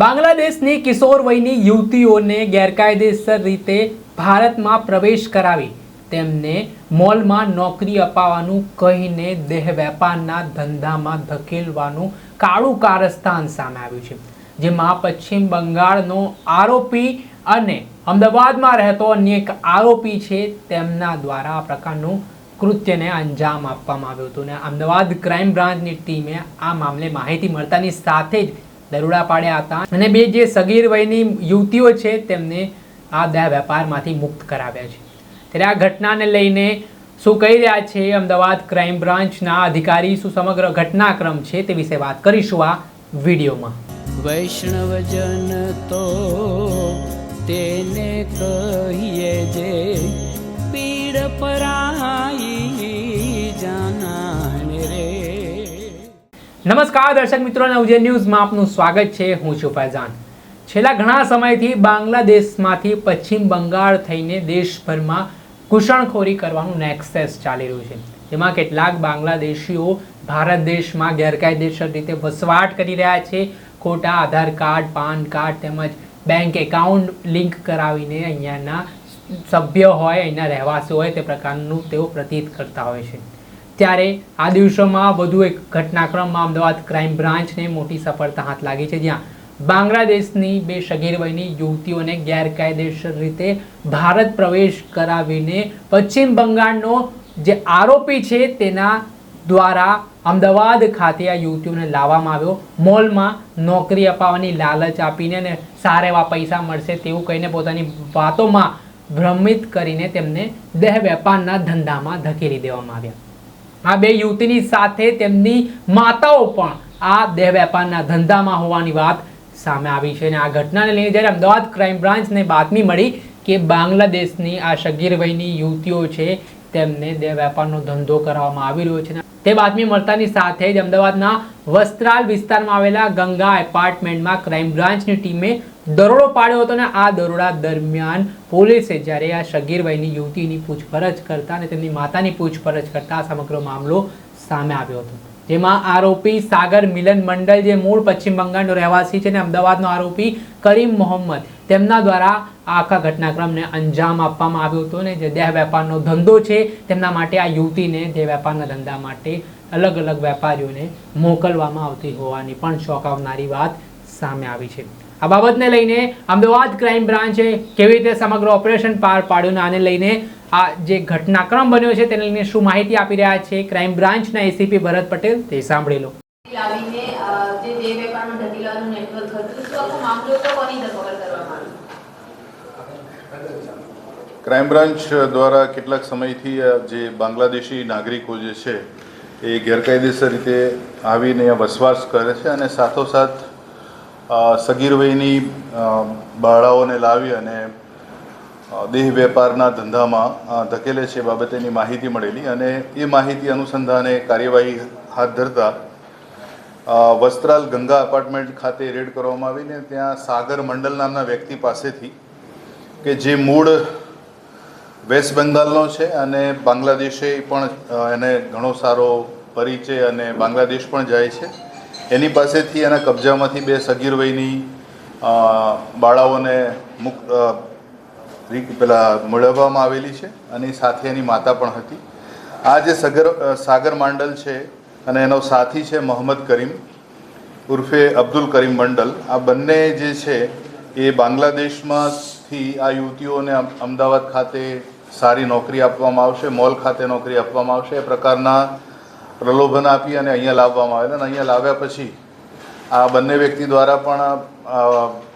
બાંગ્લાદેશની કિશોર વયની યુવતીઓને ગેરકાયદેસર રીતે ભારતમાં પ્રવેશ કરાવી તેમને મોલમાં નોકરી અપાવવાનું કહીને દેહ વેપારના ધંધામાં ધકેલવાનું કાળું કારસ્તાન સામે આવ્યું છે, જેમાં પશ્ચિમ બંગાળનો આરોપી અને અમદાવાદમાં રહેતો અન્ય એક આરોપી છે, તેમના દ્વારા આ પ્રકારનું કૃત્યને અંજામ આપવામાં આવ્યું હતું. અને અમદાવાદ ક્રાઇમ બ્રાન્ચની ટીમે આ મામલે માહિતી મળતાની સાથે જ દરોડા પાડ્યા હતા. અને બે જે સગીર વયની યુવતીઓ છે તેમને આ દયા વેપારમાંથી મુક્ત કરાવ્યા છે. ત્યારે આ ઘટનાને લઈને શું કહી રહ્યા છે અમદાવાદ ક્રાઇમ બ્રાન્ચના અધિકારી, શું સમગ્ર ઘટનાક્રમ છે તે વિશે વાત કરીશું આ વિડીયોમાં. વૈષ્ણવજન તો તેને કહીએ નમસ્કાર, દર્શક મિત્રો નવજે ન્યૂઝમાં આપનું સ્વાગત છે. હું છું ફૈઝાન. છેલ્લા ઘણા સમયથી બાંગ્લાદેશમાંથી પશ્ચિમ બંગાળ થઈને દેશભરમાં ઘૂસણખોરી કરવાનું નેક્સેસ ચાલી રહ્યું છે. જેમાં કેટલાક બાંગ્લાદેશીઓ ભારત દેશમાં ગેરકાયદેસર રીતે વસવાટ કરી રહ્યા છે. ખોટા આધાર કાર્ડ, પાન કાર્ડ તેમજ બેંક એકાઉન્ટ લિંક કરાવીને અહીંયાના સભ્ય હોય, અહીંના રહેવાસીઓ હોય તે પ્રકારનું તેઓ પ્રતીત કરતા હોય છે. ત્યારે આ દિવસોમાં વધુ એક ઘટનાક્રમમાં અમદાવાદ ક્રાઇમ બ્રાન્ચને મોટી સફળતા હાથ લાગી છે, જ્યાં બાંગ્લાદેશની બે સગીર વયની યુવતીઓને ગેરકાયદેસર રીતે ભારત પ્રવેશ કરાવીને પશ્ચિમ બંગાળનો જે આરોપી છે તેના દ્વારા અમદાવાદ ખાતે આ યુવતીઓને લાવવામાં આવ્યો. મોલમાં નોકરી અપાવવાની લાલચ આપીને અને સારા એવા પૈસા મળશે તેવું કહીને પોતાની વાતોમાં ભ્રમિત કરીને તેમને દેહ વેપારના ધંધામાં ધકેલી દેવામાં આવ્યા. આ બે યુવતીની સાથે તેમની માતાઓ પણ આ દેહ વેપારના ધંધામાં હોવાની વાત સામે આવી છે અને આ ઘટનાને લઈને જ્યારે અમદાવાદ ક્રાઇમ બ્રાન્ચને બાતમી મળી કે બાંગ્લાદેશની આ સગીર વયની યુવતીઓ છે તેમને દેહ વેપારનો ધંધો કરવામાં આવી રહ્યો છે તે બાતમી મળતાની સાથે જ અમદાવાદના વસ્ત્રાલ વિસ્તારમાં આવેલા ગંગા એપાર્ટમેન્ટમાં ક્રાઇમ બ્રાન્ચની ટીમે દરોડો પાડ્યો હતો અને આ દરોડા દરમિયાન પોલીસે જ્યારે આ શગીરભાઈની યુવતીની પૂછપરછ કરતા અને તેમની માતાની પૂછપરછ કરતા આ સમગ્ર મામલો સામે આવ્યો હતો. જેમાં આરોપી સાગર મિલન મંડળ જે મૂળ પશ્ચિમ બંગાળનો રહેવાસી છે, અને અમદાવાદનો આરોપી કરીમ મોહમ્મદ તેમના દ્વારા આખા ઘટનાક્રમને અંજામ આપવામાં આવ્યો હતો ને જે દેહ વેપારનો ધંધો છે, તેમના માટે આ યુવતીને દેહ વેપારના ધંધા માટે અલગ અલગ વેપારીઓને મોકલવામાં આવતી હોવાની પણ ચોંકાવનારી વાત સામે આવી છે. આ બાબતને લઈને અમદાવાદ ક્રાઇમ બ્રાન્ચે કેવી રીતે સમગ્ર ઓપરેશન પાર પાડ્યું ને આને લઈને આ જે ઘટનાક્રમ બન્યો છે તેને લઈને શું માહિતી આપી રહ્યા છે ક્રાઇમ બ્રાન્ચના એસીપી ભરત પટેલ તે સાંભળી લો. આવીને જે વેપારનું નેટવર્ક હતું તો મામલો તો કોની ધરપકડ કરવામાં આવી ક્રાઇમ બ્રાન્ચ દ્વારા કેટલાક સમયથી જે બાંગ્લાદેશી નાગરિકો જે છે એ ગેરકાયદેસર રીતે આવીને વસવાસ કરે છે અને સાથોસાથ અ, સગીર વયની બાળાઓને લાવી અને દેહ વેપારના ધંધામાં ધકેલે છે બાબતેની માહિતી મળેલી અને એ માહિતી અનુસંધાને કાર્યવાહી હાથ ધરતા વસ્ત્રાલ ગંગા એપાર્ટમેન્ટ ખાતે રેડ કરવામાં આવીને ત્યાં સાગર મંડલ નામના વ્યક્તિ પાસેથી કે જે મૂળ વેસ્ટ બંગાળનો છે અને બાંગ્લાદેશે પણ એને ઘણો સારો પરિચય અને બાંગ્લાદેશ પણ જાય છે. એની પાસેથી એના કબજામાંથી બે સગીર વયની બાળાઓને મુક પેલા મેળવવામાં આવેલી છે અને સાથે એની માતા પણ હતી. આ જે સગર સાગર માંડલ છે અને એનો સાથી છે મોહમ્મદ કરીમ, ઉર્ફે અબ્દુલ કરીમ મંડલ, આ બંને જે છે એ બાંગ્લાદેશમાંથી આ યુવતીઓને અમદાવાદ ખાતે સારી નોકરી આપવામાં આવશે, મોલ ખાતે નોકરી આપવામાં આવશે, એ પ્રકારના પ્રલોભન આપી અને અહીંયા લાવવામાં આવેલા. અને અહીંયા લાવ્યા પછી આ બંને વ્યક્તિ દ્વારા પણ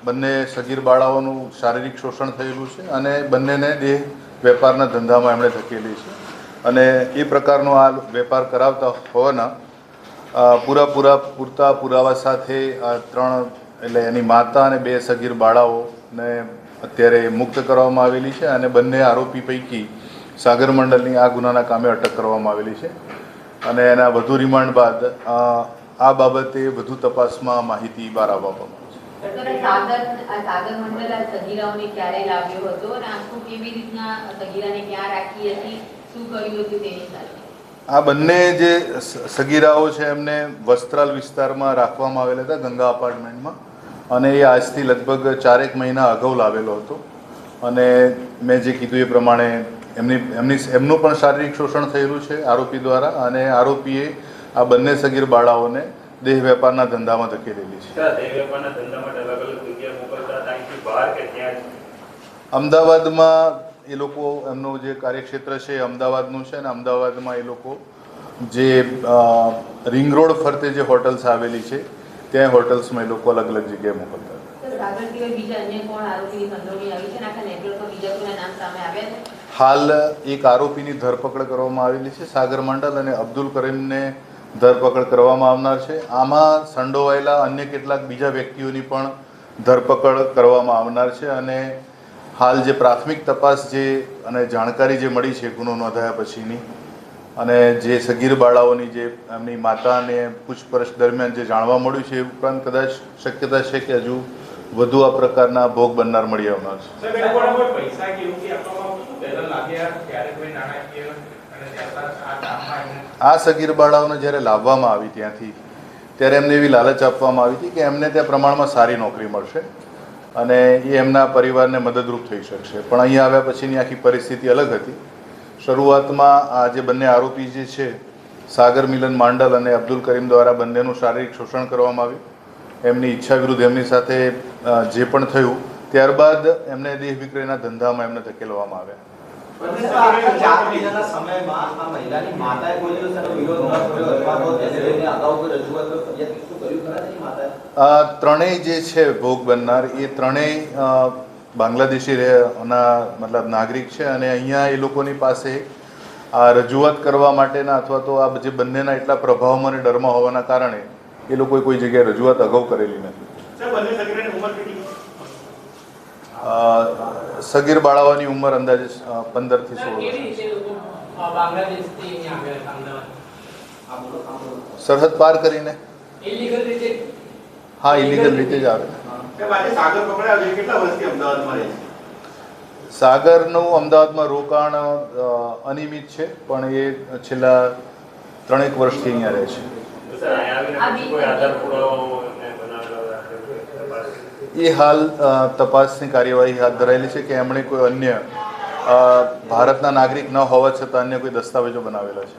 બંને સગીર બાળાઓનું શારીરિક શોષણ થયેલું છે અને બંનેને દેહ વેપારના ધંધામાં એમણે ધકેલી છે. અને એ પ્રકારનો આ વેપાર કરાવતા હોવાના પૂરા પૂરા પૂરતા પુરાવા સાથે આ ત્રણ, એટલે એની માતા અને બે સગીર બાળાઓને અત્યારે મુક્ત કરવામાં આવેલી છે અને બંને આરોપી પૈકી સાગર મંડળની આ ગુનાના કામે અટક કરવામાં આવેલી છે. અને એના વધુ રિમાન્ડ બાદ આ બાબતે વધુ તપાસમાં માહિતી બહાર આવવામાં આ બંને જે સગીરાઓ છે એમને વસ્ત્રાલ વિસ્તારમાં રાખવામાં આવેલા હતા ગંગા અપાર્ટમેન્ટમાં અને એ આજથી લગભગ ચારેક મહિના અગાઉ લાવેલો હતો અને મેં જે કીધું એ પ્રમાણે એમની એમની એમનું પણ શારીરિક શોષણ થયેલું છે આરોપી દ્વારા અને આરોપીએ આ બંને સગીર બાળાઓને દેહ વેપારના ધંધામાં ધકેલેલી છે? અમદાવાદમાં એ લોકો એમનું જે કાર્યક્ષેત્ર છે એ અમદાવાદનું છે અને અમદાવાદમાં એ લોકો જે રિંગ રોડ ફરતે જે હોટલ્સ આવેલી છે ત્યાં હોટલ્સમાં એ લોકો અલગ અલગ જગ્યાએ મોકલતા હાલ એક આરોપીની ધરપકડ કરવામાં આવેલી છે સાગર મંડલ અને અબ્દુલ કરીમને ધરપકડ કરવામાં આવનાર છે. આમાં સંડોવાયેલા અન્ય કેટલાક બીજા વ્યક્તિઓની પણ ધરપકડ કરવામાં આવનાર છે અને હાલ જે પ્રાથમિક તપાસ જે અને જાણકારી જે મળી છે ગુનો નોંધાયા પછીની અને જે સગીર બાળાઓની જે એમની માતાને પૂછપરછ દરમિયાન જે જાણવા મળ્યું છે એ ઉપરાંત કદાચ શક્યતા છે કે હજુ વધુ આ પ્રકારના ભોગ બનનાર મળી આવનાર છે. આ સગીર બાળાઓને જ્યારે લાવવામાં આવી ત્યાંથી ત્યારે એમને એવી લાલચ આપવામાં આવી હતી કે એમને ત્યાં પ્રમાણમાં સારી નોકરી મળશે અને એ એમના પરિવારને મદદરૂપ થઈ શકશે. પણ અહીંયા આવ્યા પછીની આખી પરિસ્થિતિ અલગ હતી. શરૂઆતમાં આ જે બંને આરોપી જે છે સાગર મિલન માંડલ અને અબ્દુલ કરીમ દ્વારા બંનેનું શારીરિક શોષણ કરવામાં આવ્યું. એમની ઈચ્છા વિરુદ્ધ એમની સાથે જે પણ થયું ત્યારબાદ એમને દેહ વિક્રયના ધંધામાં એમને ધકેલવામાં આવ્યા. ત્રણેય જે છે ભોગ બનનાર એ ત્રણેય બાંગ્લાદેશી રહેના મતલબ નાગરિક છે અને અહીંયા એ લોકોની પાસે આ રજૂઆત કરવા માટેના અથવા તો આ જે બંનેના એટલા પ્રભાવમાં અને ડરમાં હોવાના કારણે એ લોકોએ કોઈ જગ્યાએ રજૂઆત અગાઉ કરેલી નથી. સગીર બાળાઓની ઉંમર અંદાજે સોળ બોલો આ બોલો સરહદ પાર કરીને? હા ઇલીગલ રીતે જ આવે. સાગરનું અમદાવાદમાં રોકાણ અનિયમિત છે પણ એ છેલ્લા ત્રણેક વર્ષથી અહીંયા રહે છે. એ હાલ તપાસની કાર્યવાહી હાથ ધરાયેલી છે કે એમણે કોઈ અન્ય ભારતના નાગરિક ન હોવા છતાં અન્ય કોઈ દસ્તાવેજો બનાવેલા છે.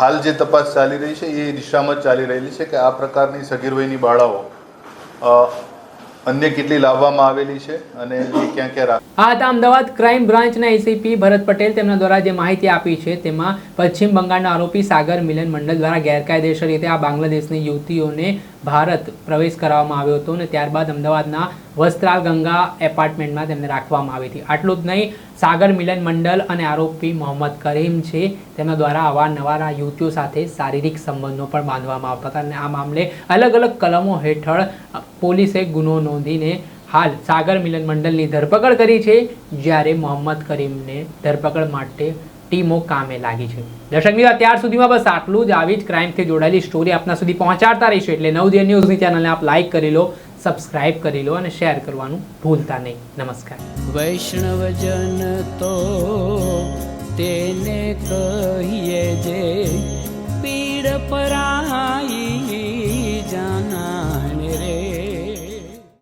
હાલ જે તપાસ ચાલી રહી છે, એ દિશામાં ચાલી રહેલી છે કે આ પ્રકારની સગીર વયની બાળાઓ અન્ય કેટલી લાવવામાં આવેલી છે અને એ ક્યાં ક્યાં આ હતા અમદાવાદ ક્રાઇમ બ્રાન્ચના એસીપી ભરત પટેલ. તેમના દ્વારા જે માહિતી આપી છે, તેમાં પશ્ચિમ બંગાળના આરોપી સાગર મિલન મંડળ દ્વારા ગેરકાયદેસર રીતે આ બાંગ્લાદેશની યુવતીઓને ભારત પ્રવેશ કરાવવામાં આવ્યો હતો અને ત્યારબાદ અમદાવાદના વસ્ત્રાલ ગંગા એપાર્ટમેન્ટમાં તેમને રાખવામાં આવી હતી. આટલું જ નહીં, સાગર મિલન મંડલ અને આરોપી મોહમ્મદ કરીમ છે. તેમના દ્વારા અવારનવાર યુવતીઓ સાથે શારીરિક સંબંધો પણ બાંધવામાં આવતા હતા અને આ મામલે અલગ અલગ કલમો હેઠળ પોલીસે ગુનો નોંધીને હાલ સાગર મિલન મંડળની ધરપકડ કરી છે, જ્યારે મોહમ્મદ કરીમને ધરપકડ માટે ટીમો કામે લાગી છે. દર્શક મિત્રો, અત્યાર સુધીમાં બસ આટલું જ. આવી જ ક્રાઇમથી જોડાયેલી સ્ટોરી આપના સુધી પહોંચાડતા રહીશું. એટલે નવજે ન્યૂઝની ચેનલને આપ લાઈક કરી લો સબસ્ક્રાઇબ કરી લો અને શેર કરવાનું ભૂલતા નહીં. નમસ્કાર. વૈષ્ણવજન તો તેને કહીએ જે પીડ પરાઈ